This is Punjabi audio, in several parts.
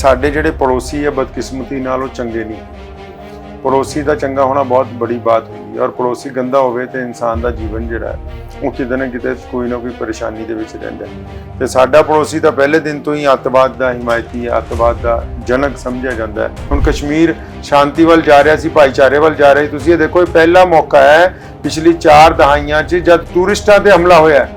ਸਾਡੇ ਜਿਹੜੇ ਪੜੋਸੀ ਹੈ ਬਦਕਿਸਮਤੀ ਨਾਲ ਉਹ ਚੰਗੇ ਨਹੀਂ। ਪੜੋਸੀ ਦਾ ਚੰਗਾ ਹੋਣਾ ਬਹੁਤ ਬੜੀ ਬਾਤ ਹੁੰਦੀ ਹੈ ਔਰ ਪੜੋਸੀ ਗੰਦਾ ਹੋਵੇ ਤੇ ਇਨਸਾਨ ਦਾ ਜੀਵਨ ਜਿਹੜਾ ਹੈ ਉਹ ਕਿਤੇ ਨਾ ਕਿਤੇ ਕੋਈ ਨਾ ਕੋਈ ਪਰੇਸ਼ਾਨੀ ਦੇ ਵਿੱਚ ਰਹਿੰਦਾ ਤੇ ਸਾਡਾ ਪੜੋਸੀ ਤਾਂ ਪਹਿਲੇ ਦਿਨ ਤੋਂ ਹੀ ਅੱਤਵਾਦ ਦਾ ਹਿਮਾਇਤੀ ਹੈ ਅੱਤਵਾਦ ਦਾ ਜਨਕ ਸਮਝਿਆ ਜਾਂਦਾ ਹੈ। ਹੁਣ ਕਸ਼ਮੀਰ ਸ਼ਾਂਤੀ ਵੱਲ ਜਾ ਰਿਹਾ ਸੀ ਭਾਈਚਾਰੇ ਵੱਲ ਜਾ ਰਿਹਾ। ਸੀ ਤੁਸੀਂ ਇਹ ਦੇਖੋ ਇਹ ਪਹਿਲਾ ਮੌਕਾ ਹੈ ਪਿਛਲੀ 4 ਦਹਾਈਆਂ 'ਚ ਜਦ ਟੂਰਿਸਟਾਂ ਤੇ ਹਮਲਾ ਹੋਇਆ ਹੈ।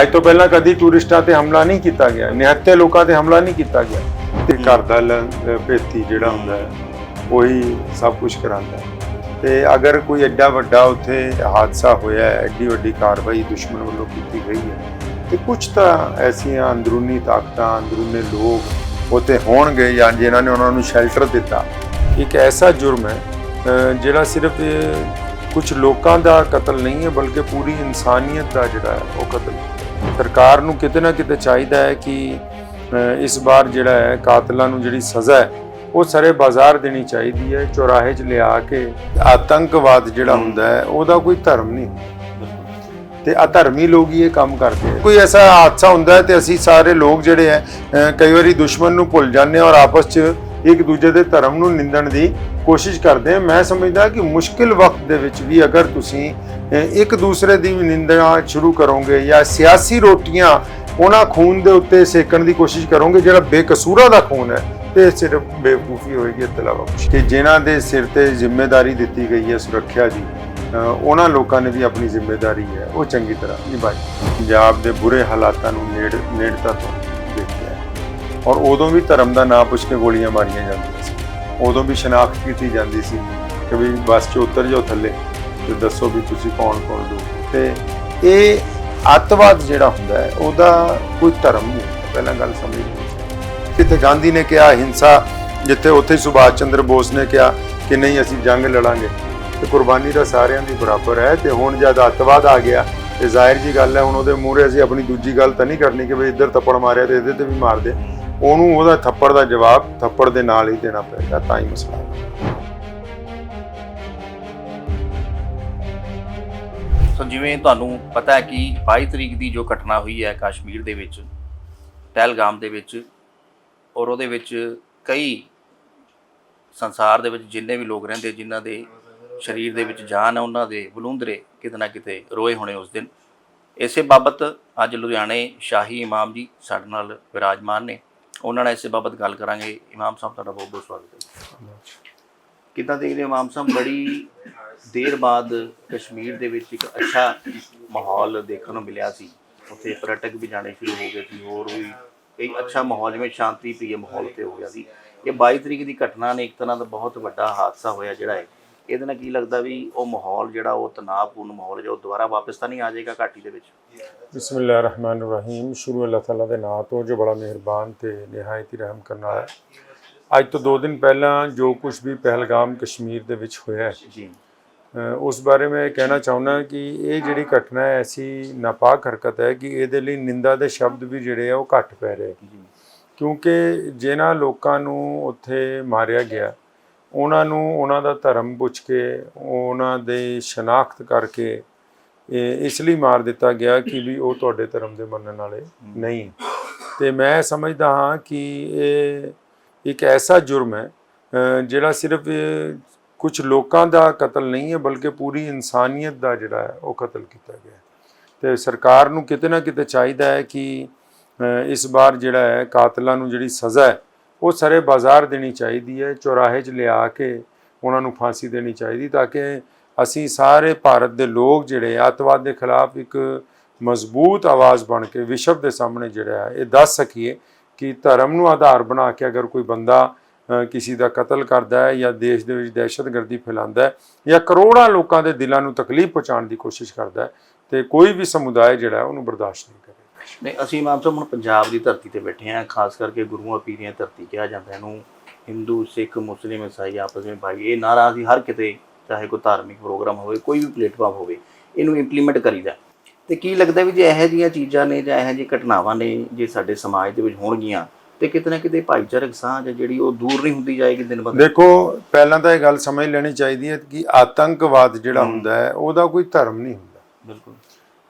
ਅੱਜ ਤੋਂ ਪਹਿਲਾਂ ਕਦੀ ਟੂਰਿਸਟਾਂ ਤੇ ਹਮਲਾ ਨਹੀਂ ਕੀਤਾ ਗਿਆ। ਨਿਹੱਥੇ ਲੋਕਾਂ ਤੇ ਹਮਲਾ ਨਹੀਂ ਕੀਤਾ ਗਿਆ। ਤੇ ਘਰ ਦਾ ਲ- ਭੇਤੀ ਜਿਹੜਾ ਹੁੰਦਾ ਹੈ, ਉਹੀ ਸਭ ਕੁਝ ਕਰਾਉਂਦਾ ਹੈ। ਤੇ ਅਗਰ ਕੋਈ ਐਡਾ ਵੱਡਾ ਉੱਥੇ ਹਾਦਸਾ ਹੋਇਆ ਹੈ, ਐਡੀ ਵੱਡੀ ਕਾਰਵਾਈ ਦੁਸ਼ਮਣ ਵੱਲੋਂ ਕੀਤੀ ਗਈ ਹੈ, ਤੇ ਕੁਝ ਤਾਂ ਐਸੀਆਂ ਅੰਦਰੂਨੀ ਤਾਕਤਾਂ, ਅੰਦਰੂਨੀ ਲੋਕ ਉੱਥੇ ਹੋਣਗੇ ਜਾਂ ਜਿਨ੍ਹਾਂ ਨੇ ਉਹਨਾਂ ਨੂੰ ਸ਼ੈਲਟਰ ਦਿੱਤਾ। ਇੱਕ ਐਸਾ ਜੁਰਮ ਹੈ ਜਿਹੜਾ ਸਿਰਫ ਕੁਝ ਲੋਕਾਂ ਦਾ ਕਤਲ ਨਹੀਂ ਹੈ, ਬਲਕਿ ਪੂਰੀ ਇਨਸਾਨੀਅਤ ਦਾ ਜਿਹੜਾ ਉਹ ਕਤਲ ਸਰਕਾਰ ਨੂੰ ਕਿਤੇ ਨਾ ਕਿਤੇ ਚਾਹੀਦਾ ਹੈ ਕਿ ਇਸ ਵਾਰ ਜਿਹੜਾ ਹੈ ਕਾਤਲਾਂ ਨੂੰ ਜਿਹੜੀ ਸਜ਼ਾ ਹੈ, ਉਹ ਸਾਰੇ ਬਾਜ਼ਾਰ ਦੇਣੀ ਚਾਹੀਦੀ ਹੈ, ਚੌਰਾਹੇ 'ਚ ਲਿਆ ਕੇ ਆਤੰਕਵਾਦ ਜਿਹੜਾ ਹੁੰਦਾ ਹੈ, ਉਹਦਾ ਕੋਈ ਧਰਮ ਨਹੀਂ ਤੇ ਅਧਰਮੀ ਲੋਕ ਹੀ ਇਹ ਕੰਮ ਕਰਦੇ ਆ। ਕੋਈ ਐਸਾ ਹਾਦਸਾ ਹੁੰਦਾ ਹੈ ਤੇ ਅਸੀਂ ਸਾਰੇ ਲੋਕ ਜਿਹੜੇ ਹੈ ਕਈ ਵਾਰੀ ਦੁਸ਼ਮਣ ਨੂੰ ਭੁੱਲ ਜਾਂਦੇ ਹਾਂ ਔਰ ਆਪਸ 'ਚ ਇੱਕ ਦੂਜੇ ਦੇ ਧਰਮ ਨੂੰ ਨਿੰਦਣ ਦੀ ਕੋਸ਼ਿਸ਼ ਕਰਦੇ ਹਾਂ। ਮੈਂ ਸਮਝਦਾ ਕਿ ਮੁਸ਼ਕਿਲ ਵਕਤ ਦੇ ਵਿੱਚ ਵੀ ਅਗਰ ਤੁਸੀਂ ਇੱਕ ਦੂਸਰੇ ਦੀ ਨਿੰਦਣਾ ਸ਼ੁਰੂ ਕਰੋਗੇ ਜਾਂ ਸਿਆਸੀ ਰੋਟੀਆਂ ਉਹਨਾਂ ਖੂਨ ਦੇ ਉੱਤੇ ਸੇਕਣ ਦੀ ਕੋਸ਼ਿਸ਼ ਕਰੋਗੇ, ਜਿਹੜਾ ਬੇਕਸੂਰਾਂ ਦਾ ਖੂਨ ਹੈ, ਤੇ ਸਿਰਫ ਬੇਵਕੂਫੀ ਹੋਏਗੀ ਇਸ ਤੋਂ ਇਲਾਵਾ ਕਿ ਜਿਨ੍ਹਾਂ ਦੇ ਸਿਰ ਤੇ ਜ਼ਿੰਮੇਵਾਰੀ ਦਿੱਤੀ ਗਈ ਹੈ ਸੁਰੱਖਿਆ ਦੀ ਉਹਨਾਂ ਲੋਕਾਂ ਨੇ ਵੀ ਆਪਣੀ ਜ਼ਿੰਮੇਵਾਰੀ ਹੈ, ਉਹ ਚੰਗੀ ਤਰ੍ਹਾਂ ਨਿਭਾਈ। ਪੰਜਾਬ ਦੇ ਬੁਰੇ ਹਾਲਾਤਾਂ ਨੂੰ ਨੇੜ, ਨੇੜਤਾ ਤੋਂ ਦੇਖਿਆ ਔਰ ਉਦੋਂ ਵੀ ਧਰਮ ਦਾ ਨਾਂ ਪੁੱਛ ਕੇ ਗੋਲੀਆਂ ਮਾਰੀਆਂ ਜਾਂਦੀਆਂ ਸੀ। ਉਦੋਂ ਵੀ ਸ਼ਨਾਖਤ ਕੀਤੀ ਜਾਂਦੀ ਸੀ ਕਿ ਵੀ ਬੱਸ 'ਚ ਉਤਰ ਜਾਓ ਥੱਲੇ ਤੇ ਦੱਸੋ ਵੀ ਤੁਸੀਂ ਕੌਣ ਕੌਣ ਲੋਕ। ਹੋ। ਤੇ ਇਹ ਅੱਤਵਾਦ ਜਿਹੜਾ ਹੁੰਦਾ ਹੈ, ਉਹਦਾ ਕੋਈ ਧਰਮ ਨਹੀਂ ਹੁੰਦਾ। ਪਹਿਲਾਂ ਗੱਲ ਸਮਝ ਲਓ। ਜਿੱਥੇ ਗਾਂਧੀ ਨੇ ਕਿਹਾ ਹਿੰਸਾ, ਜਿੱਥੇ ਉੱਥੇ ਸੁਭਾਸ਼ ਚੰਦਰ ਬੋਸ ਨੇ ਕਿਹਾ ਕਿ ਨਹੀਂ, ਅਸੀਂ ਜੰਗ ਲੜਾਂਗੇ। ਤੇ ਕੁਰਬਾਨੀ ਤਾਂ ਸਾਰਿਆਂ ਦੀ ਬਰਾਬਰ ਹੈ। ਤੇ ਹੁਣ ਜਦ ਅੱਤਵਾਦ ਆ ਗਿਆ, ਤੇ ਜ਼ਾਹਿਰ ਜੀ ਗੱਲ ਹੈ, ਹੁਣ ਉਹਦੇ ਮੂਹਰੇ ਅਸੀਂ ਆਪਣੀ ਦੂਜੀ ਗੱਲ ਤਾਂ ਨਹੀਂ ਕਰਨੀ ਕਿ ਵੀ ਇੱਧਰ ਥੱਪੜ ਮਾਰਿਆ ਤੇ ਇਹਦੇ ਤੇ ਵੀ ਮਾਰ ਦੇ। ਉਹਨੂੰ ਉਹਦਾ ਥੱਪੜ ਦਾ ਜਵਾਬ ਥੱਪੜ ਦੇ ਨਾਲ ਹੀ ਦੇਣਾ ਪਏਗਾ, ਤਾਂ ਹੀ ਮਸਲਾ। ਹੈ ਸੋ ਜਿਵੇਂ ਤੁਹਾਨੂੰ ਪਤਾ ਹੈ ਕਿ 22 ਤਰੀਕ ਦੀ ਜੋ ਘਟਨਾ ਹੋਈ ਹੈ ਕਸ਼ਮੀਰ ਦੇ ਵਿੱਚ ਪਹਿਲਗਾਮ ਦੇ ਵਿੱਚ ਔਰ ਉਹਦੇ ਵਿੱਚ ਕਈ ਸੰਸਾਰ ਦੇ ਵਿੱਚ ਜਿੰਨੇ ਵੀ ਲੋਕ ਰਹਿੰਦੇ ਜਿਨ੍ਹਾਂ ਦੇ ਸਰੀਰ ਦੇ ਵਿੱਚ ਜਾਨ ਹੈ ਉਹਨਾਂ ਦੇ ਬਲੂੰਦਰੇ ਕਿਤੇ ਨਾ ਕਿਤੇ ਰੋਏ ਹੋਣੇ ਉਸ ਦਿਨ। ਇਸੇ ਬਾਬਤ ਅੱਜ ਲੁਧਿਆਣੇ ਸ਼ਾਹੀ ਇਮਾਮ ਜੀ ਸਾਡੇ ਨਾਲ ਵਿਰਾਜਮਾਨ ਨੇ। ਉਹਨਾਂ ਨਾਲ ਇਸੇ ਬਾਬਤ ਗੱਲ ਕਰਾਂਗੇ। ਇਮਾਮ ਸਾਹਿਬ ਤੁਹਾਡਾ ਬਹੁਤ ਬਹੁਤ ਸਵਾਗਤ ਹੈ। ਕਿੱਦਾਂ ਦੇਖਦੇ ਹੋ ਇਮਾਮ ਸਾਹਿਬ? ਬੜੀ ਦੇਰ ਬਾਅਦ ਕਸ਼ਮੀਰ ਦੇ ਵਿੱਚ ਇੱਕ ਅੱਛਾ ਮਾਹੌਲ ਦੇਖਣ ਨੂੰ ਮਿਲਿਆ ਸੀ। ਉੱਥੇ ਪਰਯਟਕ ਵੀ ਜਾਣੇ ਸ਼ੁਰੂ ਹੋ ਗਏ ਸੀ ਹੋਰ ਵੀ ਇੱਕ ਅੱਛਾ ਮਾਹੌਲ ਜਿਵੇਂ ਸ਼ਾਂਤੀ ਪ੍ਰਿय ਮਾਹੌਲ ਤੇ ਹੋ ਗਿਆ ਸੀ। ਇਹ 22 ਤਰੀਕ ਦੀ ਘਟਨਾ ਨੇ ਇੱਕ ਤਰ੍ਹਾਂ ਦਾ ਬਹੁਤ ਵੱਡਾ ਹਾਦਸਾ ਹੋਇਆ ਜਿਹੜਾ ਹੈ ਇਹਦੇ ਨਾਲ ਕੀ ਲੱਗਦਾ ਵੀ ਉਹ ਮਾਹੌਲ ਜਿਹੜਾ ਉਹ ਤਣਾਅਪੂਰਨ ਮਾਹੌਲ ਜਿਹੜਾ ਉਹ ਦੁਬਾਰਾ ਵਾਪਸ ਤਾਂ ਨਹੀਂ ਆ ਜਾਏਗਾ ਘਾਟੀ ਦੇ ਵਿੱਚ? ਬਿਸਮਿਲ੍ਲਾਹਿਰ ਰਹਿਮਾਨ ਰਹੀਮ। ਸ਼ੁਰੂ ਅੱਲਾਹ ਤਾਲਾ ਦੇ ਨਾਮ ਤੋਂ ਜੋ ਬੜਾ ਮਿਹਰਬਾਨ ਤੇ ਨਿਹਾਇਤ ਹੀ ਰਹਿਮ ਕਰਨ ਵਾਲਾ ਹੈ। ਅੱਜ ਤੋਂ 2 ਦਿਨ ਪਹਿਲਾਂ ਜੋ ਕੁਝ ਵੀ ਪਹਿਲਗਾਮ ਕਸ਼ਮੀਰ ਦੇ ਵਿੱਚ ਹੋਇਆ ਹੈ ਜੀ। ਉਸ ਬਾਰੇ ਮੈਂ ਕਹਿਣਾ ਚਾਹੁੰਦਾ ਕਿ ਇਹ ਜਿਹੜੀ ਘਟਨਾ ਹੈ ਐਸੀ ਨਾਪਾਕ ਹਰਕਤ ਹੈ ਕਿ ਇਹਦੇ ਲਈ ਨਿੰਦਾ ਦੇ ਸ਼ਬਦ ਵੀ ਜਿਹੜੇ ਆ ਉਹ ਘੱਟ ਪੈ ਰਹੇ ਕਿਉਂਕਿ ਜਿਨ੍ਹਾਂ ਲੋਕਾਂ ਨੂੰ ਉੱਥੇ ਮਾਰਿਆ ਗਿਆ ਉਹਨਾਂ ਨੂੰ ਉਹਨਾਂ ਦਾ ਧਰਮ ਪੁੱਛ ਕੇ ਉਹਨਾਂ ਦੇ ਸ਼ਨਾਖਤ ਕਰਕੇ ਇਹ ਇਸ ਲਈ ਮਾਰ ਦਿੱਤਾ ਗਿਆ ਕਿ ਵੀ ਉਹ ਤੁਹਾਡੇ ਧਰਮ ਦੇ ਮੰਨਣ ਵਾਲੇ ਨਹੀਂ ਤੇ ਮੈਂ ਸਮਝਦਾ ਹਾਂ ਕਿ ਇਹ ਇੱਕ ਐਸਾ ਜੁਰਮ ਹੈ ਜਿਹੜਾ ਸਿਰਫ ਕੁਝ ਲੋਕਾਂ ਦਾ ਕਤਲ ਨਹੀਂ ਹੈ ਬਲਕਿ ਪੂਰੀ ਇਨਸਾਨੀਅਤ ਦਾ ਜਿਹੜਾ ਹੈ ਉਹ ਕਤਲ ਕੀਤਾ ਗਿਆ ਹੈ। ਤੇ ਸਰਕਾਰ ਨੂੰ ਕਿਤੇ ਨਾ ਕਿਤੇ ਚਾਹੀਦਾ ਹੈ ਕਿ ਇਸ ਵਾਰ ਜਿਹੜਾ ਹੈ ਕਾਤਲਾਂ ਨੂੰ ਜਿਹੜੀ ਸਜ਼ਾ ਹੈ ਉਹ ਸਾਰੇ ਬਾਜ਼ਾਰ ਦੇਣੀ ਚਾਹੀਦੀ ਹੈ ਚੌਰਾਹੇ 'ਚ ਲਿਆ ਕੇ ਉਹਨਾਂ ਨੂੰ ਫਾਂਸੀ ਦੇਣੀ ਚਾਹੀਦੀ ਤਾਂ ਕਿ ਅਸੀਂ ਸਾਰੇ ਭਾਰਤ ਦੇ ਲੋਕ ਜਿਹੜੇ ਆ, ਅੱਤਵਾਦ ਦੇ ਖਿਲਾਫ ਇੱਕ ਮਜ਼ਬੂਤ ਆਵਾਜ਼ ਬਣ ਕੇ ਵਿਸ਼ਵ ਦੇ ਸਾਹਮਣੇ ਜਿਹੜਾ ਹੈ ਇਹ ਦੱਸ ਸਕੀਏ ਕਿ ਧਰਮ ਨੂੰ ਆਧਾਰ ਬਣਾ ਕੇ ਅਗਰ ਕੋਈ ਬੰਦਾ ਕਿਸੇ ਦਾ ਕਤਲ ਕਰਦਾ ਹੈ ਜਾਂ ਦੇਸ਼ ਦੇ ਵਿੱਚ ਦਹਿਸ਼ਤਗਰਦੀ ਫੈਲਾਉਂਦਾ ਹੈ ਜਾਂ ਕਰੋੜਾਂ ਲੋਕਾਂ ਦੇ ਦਿਲਾਂ ਨੂੰ ਤਕਲੀਫ ਪਹੁੰਚਾਉਣ ਦੀ ਕੋਸ਼ਿਸ਼ ਕਰਦਾ ਹੈ, ਤੇ ਕੋਈ ਵੀ ਸਮੁਦਾਇ ਜਿਹੜਾ ਉਹਨੂੰ ਬਰਦਾਸ਼ਤ ਨਹੀਂ ਕਰੇਗਾ ਨਹੀਂ, ਅਸੀਂ ਇਮਾਮ ਸਾਹਿਬ ਹੁਣ ਪੰਜਾਬ ਦੀ ਧਰਤੀ ਤੇ ਬੈਠੇ ਹਾਂ, ਖਾਸ ਕਰਕੇ ਗੁਰੂਆਂ ਪੀਰੀਆਂ ਦੀ ਧਰਤੀ ਕਿਹਾ ਜਾਂਦਾ ਇਹਨੂੰ। ਹਿੰਦੂ, ਸਿੱਖ, ਮੁਸਲਿਮ ਈਸਾਈ ਆਪਸ ਵਿੱਚ ਭਾਈ ਇਹ ਨਾਰਾ ਅਸੀਂ ਹਰ ਕਿਤੇ, ਚਾਹੇ ਕੋਈ ਧਾਰਮਿਕ ਪ੍ਰੋਗਰਾਮ ਹੋਵੇ, ਕੋਈ ਵੀ ਪਲੇਟਫਾਰਮ ਹੋਵੇ, ਇਹਨੂੰ ਇੰਪਲੀਮੈਂਟ ਕਰੀਦਾ ਤੇ ਕੀ ਲੱਗਦਾ ਵੀ ਜੇ ਇਹੋ ਜਿਹੀਆਂ ਚੀਜ਼ਾਂ ਨੇ ਜਾਂ ਇਹੋ ਜਿਹੀਆਂ ਘਟਨਾਵਾਂ ਨੇ, ਜੇ ਸਾਡੇ ਸਮਾਜ ਦੇ ਵਿੱਚ ਹੋਣਗੀਆਂ ਤੇ ਕਿਤੇ ਨਾ ਕਿਤੇ ਭਾਈਚਾਰਕ ਸਾਂਝ ਜਿਹੜੀ ਉਹ ਦੂਰ ਨਹੀਂ ਹੁੰਦੀ ਜਾਏਗੀ ਦਿਨ ਬ ਦਿਨ ਦੇਖੋ ਪਹਿਲਾਂ ਤਾਂ ਇਹ ਗੱਲ ਸਮਝ ਲੈਣੀ ਚਾਹੀਦੀ ਹੈ ਕਿ ਆਤੰਕਵਾਦ ਜਿਹੜਾ ਹੁੰਦਾ ਹੈ ਉਹਦਾ ਕੋਈ ਧਰਮ ਨਹੀਂ ਹੁੰਦਾ। ਬਿਲਕੁਲ।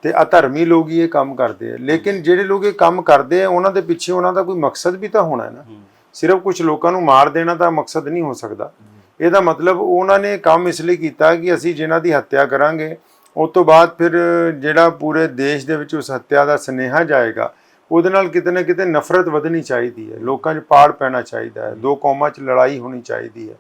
ਤੇ ਅਧਰਮੀ ਲੋਕ ਹੀ ਇਹ ਕੰਮ ਕਰਦੇ ਆ। ਲੇਕਿਨ ਜਿਹੜੇ ਲੋਕ ਇਹ ਕੰਮ ਕਰਦੇ ਆ ਉਹਨਾਂ ਦੇ ਪਿੱਛੇ ਉਹਨਾਂ ਦਾ ਕੋਈ ਮਕਸਦ ਵੀ ਤਾਂ ਹੋਣਾ ਹੈ ਨਾ। ਸਿਰਫ ਕੁਝ ਲੋਕਾਂ ਨੂੰ ਮਾਰ ਦੇਣਾ ਤਾਂ ਮਕਸਦ ਨਹੀਂ ਹੋ ਸਕਦਾ। ਇਹਦਾ ਮਤਲਬ ਉਹਨਾਂ ਨੇ ਕੰਮ ਇਸ ਲਈ ਕੀਤਾ ਕਿ ਅਸੀਂ ਜਿਨ੍ਹਾਂ ਦੀ ਹੱਤਿਆ ਕਰਾਂਗੇ ਉਸ ਤੋਂ ਬਾਅਦ ਫਿਰ ਜਿਹੜਾ ਪੂਰੇ ਦੇਸ਼ ਦੇ ਵਿੱਚ ਉਸ ਹੱਤਿਆ ਦਾ ਸਨੇਹਾ ਜਾਏਗਾ ਉਹਦੇ ਨਾਲ ਕਿਤੇ ਨਾ ਕਿਤੇ ਨਫ਼ਰਤ ਵਧਣੀ ਚਾਹੀਦੀ ਹੈ। ਲੋਕਾਂ 'ਚ ਪਾੜ ਪੈਣਾ ਚਾਹੀਦਾ ਹੈ। ਦੋ ਕੌਮਾਂ 'ਚ ਲੜਾਈ ਹੋਣੀ ਚਾਹੀਦੀ ਹੈ।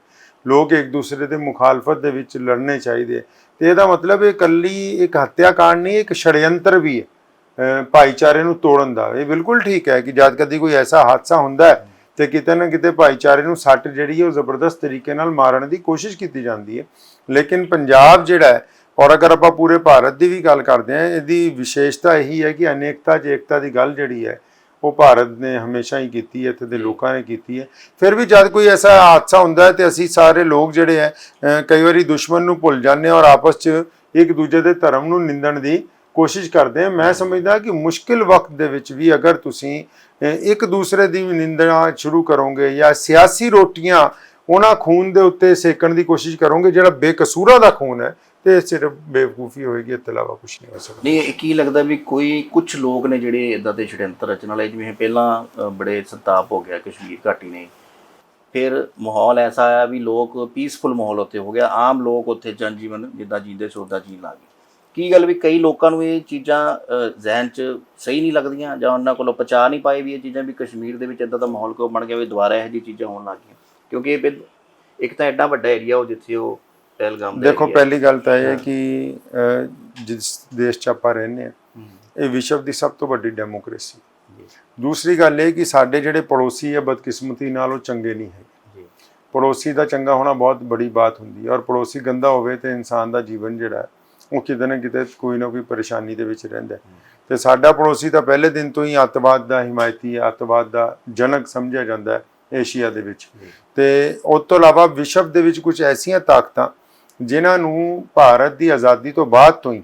ਲੋਕ ਇੱਕ ਦੂਸਰੇ ਦੇ ਮੁਖਾਲਫਤ ਦੇ ਵਿੱਚ ਲੜਨੇ ਚਾਹੀਦੇ ਤੇ ਇਹਦਾ ਮਤਲਬ ਇਹ ਇਕੱਲੀ ਇੱਕ ਹੱਤਿਆਕਾਂਡ ਨਹੀਂ, ਇੱਕ ਛੜਯੰਤਰ ਵੀ ਹੈ ਭਾਈਚਾਰੇ ਨੂੰ ਤੋੜਨ ਦਾ। ਇਹ ਬਿਲਕੁਲ ਠੀਕ ਹੈ ਕਿ ਜਦ ਕਦੀ ਕੋਈ ਐਸਾ ਹਾਦਸਾ ਹੁੰਦਾ ਹੈ ਤੇ ਕਿਤੇ ਨਾ ਕਿਤੇ ਭਾਈਚਾਰੇ ਨੂੰ ਸੱਟ ਜਿਹੜੀ ਹੈ ਉਹ ਜ਼ਬਰਦਸਤ ਤਰੀਕੇ ਨਾਲ ਮਾਰਨ ਦੀ ਕੋਸ਼ਿਸ਼ ਕੀਤੀ ਜਾਂਦੀ ਹੈ। ਲੇਕਿਨ ਪੰਜਾਬ ਜਿਹੜਾ ਹੈ ਔਰ ਅਗਰ ਆਪਾਂ ਪੂਰੇ ਭਾਰਤ ਦੀ ਵੀ ਗੱਲ ਕਰਦੇ ਹਾਂ ਇਹਦੀ ਵਿਸ਼ੇਸ਼ਤਾ ਇਹੀ ਹੈ ਕਿ ਅਨੇਕਤਾ 'ਚ ਏਕਤਾ ਦੀ ਗੱਲ ਜਿਹੜੀ ਹੈ ਉਹ ਭਾਰਤ ਨੇ ਹਮੇਸ਼ਾ ਹੀ ਕੀਤੀ ਹੈ ਇੱਥੇ ਦੇ ਲੋਕਾਂ ਨੇ ਕੀਤੀ ਹੈ। ਫਿਰ ਵੀ ਜਦ ਕੋਈ ਐਸਾ ਹਾਦਸਾ ਹੁੰਦਾ ਹੈ ਤੇ ਅਸੀਂ ਸਾਰੇ ਲੋਕ ਜਿਹੜੇ ਹੈ ਕਈ ਵਾਰੀ ਦੁਸ਼ਮਣ ਨੂੰ ਭੁੱਲ ਜਾਂਦੇ ਔਰ ਆਪਸ 'ਚ ਇੱਕ ਦੂਜੇ ਦੇ ਧਰਮ ਨੂੰ ਨਿੰਦਣ ਦੀ ਕੋਸ਼ਿਸ਼ ਕਰਦੇ ਹਾਂ। ਮੈਂ ਸਮਝਦਾ ਕਿ ਮੁਸ਼ਕਿਲ ਵਕਤ ਦੇ ਵਿੱਚ ਵੀ ਅਗਰ ਤੁਸੀਂ ਇੱਕ ਦੂਸਰੇ ਦੀ ਨਿੰਦਣਾ ਸ਼ੁਰੂ ਕਰੋਗੇ ਜਾਂ ਸਿਆਸੀ ਰੋਟੀਆਂ ਉਹਨਾਂ ਖੂਨ ਦੇ ਉੱਤੇ ਸੇਕਣ ਦੀ ਕੋਸ਼ਿਸ਼ ਕਰੋਗੇ ਜਿਹੜਾ ਬੇਕਸੂਰਾਂ ਦਾ ਖੂਨ ਹੈ ਤੇ ਸਿਰਫ ਬੇਵਕੂਫੀ ਹੋਏਗੀ ਇਸ ਤੋਂ ਇਲਾਵਾ ਕੁਝ ਨਹੀਂ ਹੋ ਸਕਦਾ। ਨਹੀਂ ਇਹ ਕੀ ਲੱਗਦਾ ਵੀ ਕੋਈ ਕੁਝ ਲੋਕ ਨੇ ਜਿਹੜੇ ਇਦਾਂ ਦੇ ਛੜਯੰਤਰ ਰਚਣ ਵਾਲੇ ਜਿਵੇਂ ਪਹਿਲਾਂ ਬੜੇ ਸੰਤਾਪ ਹੋ ਗਿਆ ਕਸ਼ਮੀਰ ਘਾਟੀ ਨੇ। ਫਿਰ ਮਾਹੌਲ ਐਸਾ ਆਇਆ ਵੀ ਲੋਕ ਪੀਸਫੁਲ ਮਾਹੌਲ ਉੱਥੇ ਹੋ ਗਿਆ। ਆਮ ਲੋਕ ਉੱਥੇ ਜਨ ਜੀਵਨ ਜਿੱਦਾਂ ਜੀਂਦੇ ਸੀ ਉੱਦਾਂ ਜੀਣ ਲੱਗ ਗਏ। ਕੀ ਗੱਲ ਵੀ ਕਈ ਲੋਕਾਂ ਨੂੰ ਇਹ ਚੀਜ਼ਾਂ ਅ, 'ਚ ਸਹੀ ਨਹੀਂ ਲੱਗਦੀਆਂ ਜਾਂ ਉਹਨਾਂ ਕੋਲੋਂ ਪਚਾ ਨਹੀਂ ਪਾਏ ਵੀ ਇਹ ਚੀਜ਼ਾਂ ਵੀ ਕਸ਼ਮੀਰ ਦੇ ਵਿੱਚ ਇਦਾਂ ਦਾ ਮਾਹੌਲ ਕਿਉਂ ਬਣ ਗਿਆ ਵੀ ਦੁਬਾਰਾ ਇਹੋ ਜਿਹੀ ਚੀਜ਼ਾਂ ਹੋਣ ਲੱਗ ਗਈਆਂ। ਕਿਉਂਕਿ ਇਹ ਪਹਿਲ- ਇੱਕ ਤਾਂ ਐਡਾ ਵੱਡਾ ਏਰੀਆ ਉਹ ਜਿੱਥੇ ਉਹ ਪਹਿਲਗਾਮ ਦਾ ਦੇਖੋ ਹੈ। ਪਹਿਲੀ ਗੱਲ ਤਾਂ ਇਹ ਹੈ ਕਿ ਜਿਸ ਦੇਸ਼ 'ਚ ਆਪਾਂ ਰਹਿੰਦੇ ਹਾਂ ਹੂੰ, ਇਹ ਵਿਸ਼ਵ ਦੀ ਸਭ ਤੋਂ ਵੱਡੀ ਡੈਮੋਕ੍ਰੇਸੀ। ਦੂਸਰੀ ਗੱਲ ਇਹ ਕਿ ਸਾਡੇ ਜਿਹੜੇ ਪੜੋਸੀ ਹੈ ਬਦਕਿਸਮਤੀ ਨਾਲ ਉਹ ਚੰਗੇ ਨਹੀਂ ਜੀ, ਪੜੋਸੀ ਦਾ ਚੰਗਾ ਹੋਣਾ ਬਹੁਤ ਬੜੀ ਬਾਤ ਹੁੰਦੀ ਹੈ ਔਰ ਪੜੋਸੀ ਗੰਦਾ ਹੋਵੇ ਤੇ ਇਨਸਾਨ ਦਾ ਜੀਵਨ ਜਿਹੜਾ ਹੈ ਉਹ ਕਿਤੇ ਨਾ ਕਿਤੇ ਕੋਈ ਨਾ ਕੋਈ ਪਰੇਸ਼ਾਨੀ ਦੇ ਵਿੱਚ ਰਹਿੰਦਾ ਹੈ। ਤੇ ਸਾਡਾ ਪੜੋਸੀ ਤਾਂ ਪਹਿਲੇ ਦਿਨ ਤੋਂ ਹੀ ਅੱਤਵਾਦ ਦਾ ਹਿਮਾਇਤੀ ਹੈ ਅੱਤਵਾਦ ਦਾ ਜਨਕ ਸਮਝਿਆ ਜਾਂਦਾ ਹੈ ਏਸ਼ੀਆ ਦੇ ਵਿੱਚ। ਤੇ ਉਸ ਤੋਂ ਇਲਾਵਾ ਵਿਸ਼ਵ ਦੇ ਵਿੱਚ ਕੁਝ ਐਸੀਆਂ ਤਾਕਤਾਂ ਜਿਨ੍ਹਾਂ ਨੂੰ ਭਾਰਤ ਦੀ ਆਜ਼ਾਦੀ ਤੋਂ ਬਾਅਦ ਤੋਂ ਹੀ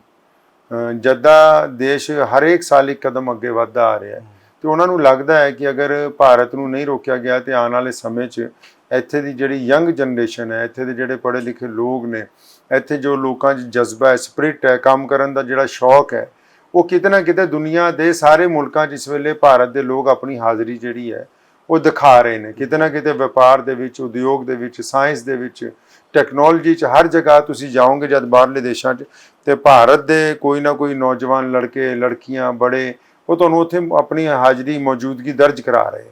ਅਹ, ਦੇਸ਼ ਹਰੇਕ ਸਾਲ ਇੱਕ ਕਦਮ ਅੱਗੇ ਵੱਧਦਾ ਆ ਰਿਹਾ ਹੈ। ਤੇ ਉਹਨਾਂ ਨੂੰ ਲੱਗਦਾ ਹੈ ਕਿ ਅਗਰ ਭਾਰਤ ਨੂੰ ਨਹੀਂ ਰੋਕਿਆ ਗਿਆ ਤੇ ਆਉਣ ਵਾਲੇ ਸਮੇਂ 'ਚ ਇੱਥੇ ਦੀ ਜਿਹੜੀ ਯੰਗ ਜਨਰੇਸ਼ਨ ਹੈ ਇੱਥੇ ਦੇ ਜਿਹੜੇ ਪੜ੍ਹੇ ਲਿਖੇ ਲੋਕ ਨੇ ਇੱਥੇ ਜੋ ਲੋਕਾਂ 'ਚ ਜਜ਼ਬਾ ਹੈ ਸਪਿਰਿਟ ਹੈ ਕੰਮ ਕਰਨ ਦਾ ਜਿਹੜਾ ਸ਼ੌਕ ਹੈ ਉਹ ਕਿਤੇ ਨਾ ਕਿਤੇ ਦੁਨੀਆ ਦੇ ਸਾਰੇ ਮੁਲਕਾਂ 'ਚ ਇਸ ਵੇਲੇ ਭਾਰਤ ਦੇ ਲੋਕ ਆਪਣੀ ਹਾਜ਼ਰੀ ਜਿਹੜੀ ਹੈ ਉਹ ਦਿਖਾ ਰਹੇ ਨੇ। ਕਿਤੇ ਨਾ ਕਿਤੇ ਵਪਾਰ ਦੇ ਵਿੱਚ, ਉਦਯੋਗ ਦੇ ਵਿੱਚ ਸਾਇੰਸ ਦੇ ਵਿੱਚ ਟੈਕਨੋਲੋਜੀ 'ਚ ਹਰ ਜਗ੍ਹਾ ਤੁਸੀਂ ਜਾਓਗੇ ਜਦ ਬਾਹਰਲੇ ਦੇਸ਼ਾਂ 'ਚ ਤੇ ਭਾਰਤ ਦੇ ਕੋਈ ਨਾ ਕੋਈ ਨੌਜਵਾਨ ਲੜਕੇ, ਲੜਕੀਆਂ, ਬੜੇ ਉਹ ਤੁਹਾਨੂੰ ਉੱਥੇ ਆਪਣੀ ਹਾਜ਼ਰੀ, ਮੌਜੂਦਗੀ ਦਰਜ ਕਰਾ ਰਹੇ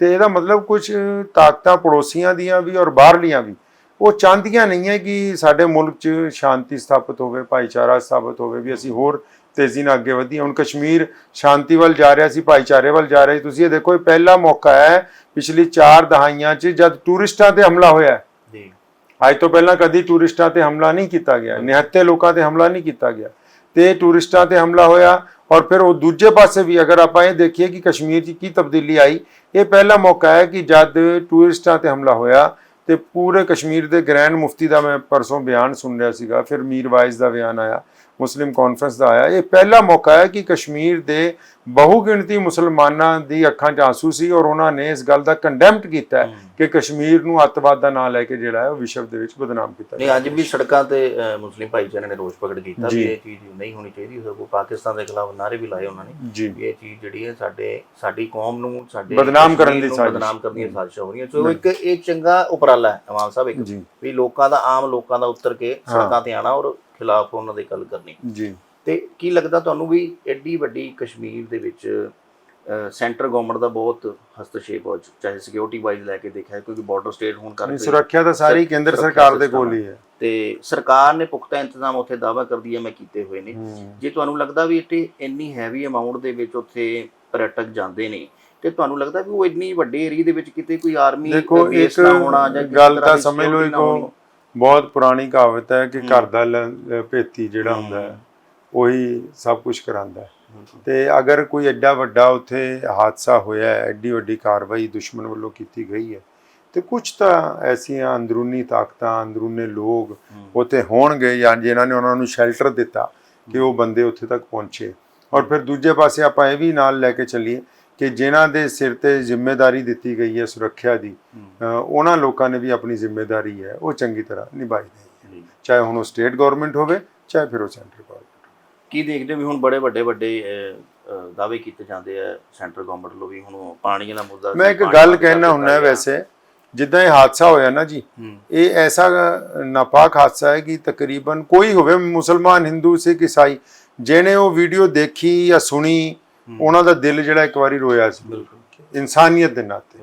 ਤੇ ਇਹਦਾ ਮਤਲਬ ਕੁਝ ਤਾਕਤਾਂ ਪੜੋਸੀਆਂ ਦੀਆਂ ਵੀ ਔਰ ਬਾਹਰਲੀਆਂ ਵੀ, ਉਹ ਚਾਹੁੰਦੀਆਂ ਨਹੀਂ ਹੈ ਕਿ ਸਾਡੇ ਮੁਲਕ 'ਚ ਸ਼ਾਂਤੀ ਸਥਾਪਿਤ ਹੋਵੇ, ਭਾਈਚਾਰਾ ਸਥਾਪਿਤ ਹੋਵੇ ਵੀ ਅਸੀਂ ਹੋਰ ਤੇਜ਼ੀ ਨਾਲ ਅੱਗੇ ਵਧੀਏ ਹੁਣ ਕਸ਼ਮੀਰ ਸ਼ਾਂਤੀ ਵੱਲ ਜਾ ਰਿਹਾ ਸੀ ਭਾਈਚਾਰੇ ਵੱਲ ਜਾ ਰਿਹਾ ਸੀ। ਤੁਸੀਂ ਇਹ ਦੇਖੋ ਇਹ ਪਹਿਲਾ ਮੌਕਾ ਹੈ ਪਿਛਲੀ 4 ਦਹਾਈਆਂ 'ਚ ਜਦ ਟੂਰਿਸਟਾਂ ਤੇ ਹਮਲਾ ਹੋਇਆ ਜੀ। ਅੱਜ ਤੋਂ ਪਹਿਲਾਂ ਕਦੀ ਟੂਰਿਸਟਾਂ ਤੇ ਹਮਲਾ ਨਹੀਂ ਕੀਤਾ ਗਿਆ। ਨਿਹੱਥੇ ਲੋਕਾਂ ਤੇ ਹਮਲਾ ਨਹੀਂ ਕੀਤਾ ਗਿਆ। ਤੇ ਟੂਰਿਸਟਾਂ ਤੇ ਹਮਲਾ ਹੋਇਆ ਔਰ ਫਿਰ ਉਹ ਦੂਜੇ ਪਾਸੇ ਵੀ ਅਗਰ ਆਪਾਂ ਇਹ ਦੇਖੀਏ ਕਿ ਕਸ਼ਮੀਰ 'ਚ ਕੀ ਤਬਦੀਲੀ ਆਈ ਇਹ ਪਹਿਲਾ ਮੌਕਾ ਹੈ ਕਿ ਜਦ ਟੂਰਿਸਟਾਂ ਤੇ ਹਮਲਾ ਹੋਇਆ ਤੇ ਪੂਰੇ ਕਸ਼ਮੀਰ ਦੇ ਗ੍ਰੈਂਡ ਮੁਫਤੀ ਦਾ ਮੈਂ ਪਰਸੋਂ ਬਿਆਨ ਸੁਣ ਰਿਹਾ ਸੀਗਾ ਫਿਰ ਮੀਰ ਵਾਇਜ਼ ਦਾ ਬਿਆਨ ਆਇਆ। ਮੁਸਲਿਮ ਕਾਨਫਰੰਸ ਦਾ ਆਇਆ। ਇਹ ਪਹਿਲਾ ਮੌਕਾ ਹੈ ਕਿ ਕਸ਼ਮੀਰ ਦੇ ਬਹੁ ਗਿਣਤੀ ਮੁਸਲਮਾਨਾਂ ਦੀ ਅੱਖਾਂ 'ਚ ਆਂਸੂ ਸੀ ਔਰ ਉਹਨਾਂ ਨੇ ਇਸ ਗੱਲ ਦਾ ਕੰਡੈਮਟ ਕੀਤਾ ਹੈ ਕਿ ਕਸ਼ਮੀਰ ਨੂੰ ਅੱਤਵਾਦ ਦਾ ਨਾਂ ਲੈ ਕੇ ਜਿਹੜਾ ਹੈ ਉਹ ਵਿਸ਼ਵ ਦੇ ਵਿੱਚ ਬਦਨਾਮ ਕੀਤਾ ਨਹੀਂ ਅੱਜ ਵੀ ਸੜਕਾਂ ਤੇ ਮੁਸਲਿਮ ਭਾਈਚਾਰੇ ਨੇ ਰੋਸ ਪ੍ਰਗਟ ਕੀਤਾ ਜੀ। ਇਹ ਚੀਜ਼ ਨਹੀਂ ਹੋਣੀ ਚਾਹੀਦੀ ਸਗੋਂ ਪਾਕਿਸਤਾਨ ਦੇ ਖਿਲਾਫ ਨਾਰੇ ਵੀ ਲਾਏ ਉਹਨਾਂ ਨੇ ਇਹ ਚੀਜ਼ ਜਿਹੜੀ ਹੈ ਸਾਡੇ ਸਾਡੀ ਕੌਮ ਨੂੰ ਸਾਡੇ ਬਦਨਾਮ ਕਰਨ ਦੀ ਸਾਜ਼ਿਸ਼। ਬਦਨਾਮ ਕਰਨ ਦੀਆਂ ਸਾਜ਼ਿਸ਼ਾਂ ਹੋ ਰਹੀਆਂ। ਸੋ ਇੱਕ ਇਹ ਚੰਗਾ ਉਪਰਾਲਾ ਹੈ ਇਮਾਮ ਸਾਹਿਬ ਇੱਕ ਵੀ ਲੋਕਾਂ ਦਾ ਆਮ ਲੋਕਾਂ ਦਾ ਉੱਤਰ ਕੇ ਹਾਂ। ਸੜਕਾਂ ਤੇ ਆਣਾ ਔਰ ਖਿਲਾਫ ਉਹਨਾਂ ਦੀ ਗੱਲ ਕਰਨੀ। ਜੀ। ਤੇ ਕੀ ਲੱਗਦਾ ਤੁਹਾਨੂੰ ਵੀ ਐਡੀ ਵੱਡੀ ਕਸ਼ਮੀਰ ਦੇ ਵਿੱਚ ਸੈਂਟਰ ਗਵਰਨਮੈਂਟ ਦਾ ਬਹੁਤ ਹਸਤਸ਼ੇਪ ਹੋ ਚਾਹੇ ਸਿਕਿਉਰਿਟੀ ਵਾਈਜ਼ ਲੈ ਕੇ ਦੇਖਿਆ ਕਿਉਂਕਿ ਬਾਰਡਰ ਸਟੇਟ ਹੋਣ ਕਰਕੇ ਸੁਰੱਖਿਆ ਤਾਂ ਸਾਰੀ ਕੇਂਦਰ ਸਰਕਾਰ ਦੇ ਕੋਲ ਹੀ ਹੈ ਤੇ ਸਰਕਾਰ ਨੇ ਪੁਖਤਾ ਇੰਤਜ਼ਾਮ ਉੱਥੇ ਦਾਅਵਾ ਕਰਦੀ ਹੈ ਮੈਂ ਕੀਤੇ ਹੋਏ ਨੇ। ਜੇ ਤੁਹਾਨੂੰ ਲੱਗਦਾ ਵੀ ਇੱਥੇ ਇੰਨੀ ਹੈਵੀ ਅਮਾਉਂਟ ਦੇ ਵਿੱਚ ਉੱਥੇ ਪਰਯਟਕ ਜਾਂਦੇ ਨੇ ਤੇ ਤੁਹਾਨੂੰ ਲੱਗਦਾ ਵੀ ਉਹ ਇੰਨੀ ਵੱਡੇ ਏਰੀਆ ਦੇ ਵਿੱਚ ਕਿਤੇ ਕੋਈ ਆਰਮੀ ਦੇਖੋ ਬੇਸ ਇੱਕ ਨਾ ਹੋਣਾ ਜਾਂ ਕਿਸੇ ਗੱਲ ਤਾਂ ਸਮਝ ਲਓ ਇੱਕ। ਬਹੁਤ ਪੁਰਾਣੀ ਕਹਾਵਤ ਹੈ ਕਿ। ਘਰ ਦਾ ਭੇਤੀ ਜਿਹੜਾ ਹੁੰਦਾ ਹੈ ਉਹੀ ਸਭ ਕੁਝ ਕਰਾਂਦਾ ਹੈ। ਤੇ ਅਗਰ ਕੋਈ ਐਡਾ ਵੱਡਾ ਉੱਥੇ ਹਾਦਸਾ ਹੋਇਆ ਹੈ ਐਡੀ ਵੱਡੀ ਕਾਰਵਾਈ ਦੁਸ਼ਮਣ ਵੱਲੋਂ ਕੀਤੀ ਗਈ ਹੈ ਤੇ ਕੁਝ ਤਾਂ ਐਸੀਆਂ ਅੰਦਰੂਨੀ ਤਾਕਤਾਂ ਅੰਦਰੂਨੇ ਲੋਕ। ਉੱਥੇ ਹੋਣਗੇ ਜਾਂ ਜਿਨ੍ਹਾਂ ਨੇ ਉਹਨਾਂ ਨੂੰ ਸ਼ੈਲਟਰ ਦਿੱਤਾ ਕਿ ਉਹ ਬੰਦੇ ਉੱਥੇ ਤੱਕ ਪਹੁੰਚੇ ਔਰ ਫਿਰ ਦੂਜੇ ਪਾਸੇ ਆਪਾਂ ਇਹ ਵੀ ਨਾਲ ਲੈ ਕੇ ਚੱਲੀਏ ਕਿ ਜਿਨ੍ਹਾਂ ਦੇ ਸਿਰ ਤੇ ਜ਼ਿੰਮੇਵਾਰੀ ਦਿੱਤੀ ਗਈ ਹੈ ਸੁਰੱਖਿਆ ਦੀ ਉਹਨਾਂ ਲੋਕਾਂ ਨੇ ਵੀ ਆਪਣੀ ਜ਼ਿੰਮੇਵਾਰੀ ਹੈ ਉਹ ਚੰਗੀ ਤਰ੍ਹਾਂ ਨਿਭਾਈ ਨਹੀਂ। ਚਾਹੇ ਹੁਣ ਉਹ ਸਟੇਟ ਗਵਰਨਮੈਂਟ ਹੋਵੇ ਚਾਹੇ ਫਿਰ ਉਹ ਸੈਂਟਰ ਗਵਰਨਮੈਂਟ ਕੀ ਦੇਖਦੇ ਹੋ ਵੀ ਹੁਣ ਬੜੇ ਵੱਡੇ ਵੱਡੇ ਦਾਅਵੇ ਕੀਤੇ ਜਾਂਦੇ ਆ ਸੈਂਟਰ ਗਵਰਨਮੈਂਟ ਵੱਲੋਂ ਵੀ ਹੁਣ ਪਾਣੀ ਦਾ ਮੁੱਦਾ ਮੈਂ ਇੱਕ ਗੱਲ ਕਹਿਣਾ ਦਿੱਤਾ ਹੁੰਨਾ ਹੈ ਗਿਆ। ਵੈਸੇ ਜਿੱਦਾਂ ਇਹ ਹਾਦਸਾ ਹੋਇਆ ਨਾ ਜੀ ਇਹ ਐਸਾ ਨਾਪਾਕ ਹਾਦਸਾ ਹੈ ਕਿ ਤਕਰੀਬਨ ਕੋਈ ਹੋਵੇ ਮੁਸਲਮਾਨ ਹਿੰਦੂ ਸਿੱਖ ਈਸਾਈ ਜਿਹਨੇ ਉਹ ਵੀਡੀਓ ਦੇਖੀ ਜਾਂ ਸੁਣੀ ਉਹਨਾਂ ਦਾ ਦਿਲ ਜਿਹੜਾ ਇੱਕ ਵਾਰੀ ਰੋਇਆ ਸੀ। ਇਨਸਾਨੀਅਤ ਦੇ ਨਾਤੇ।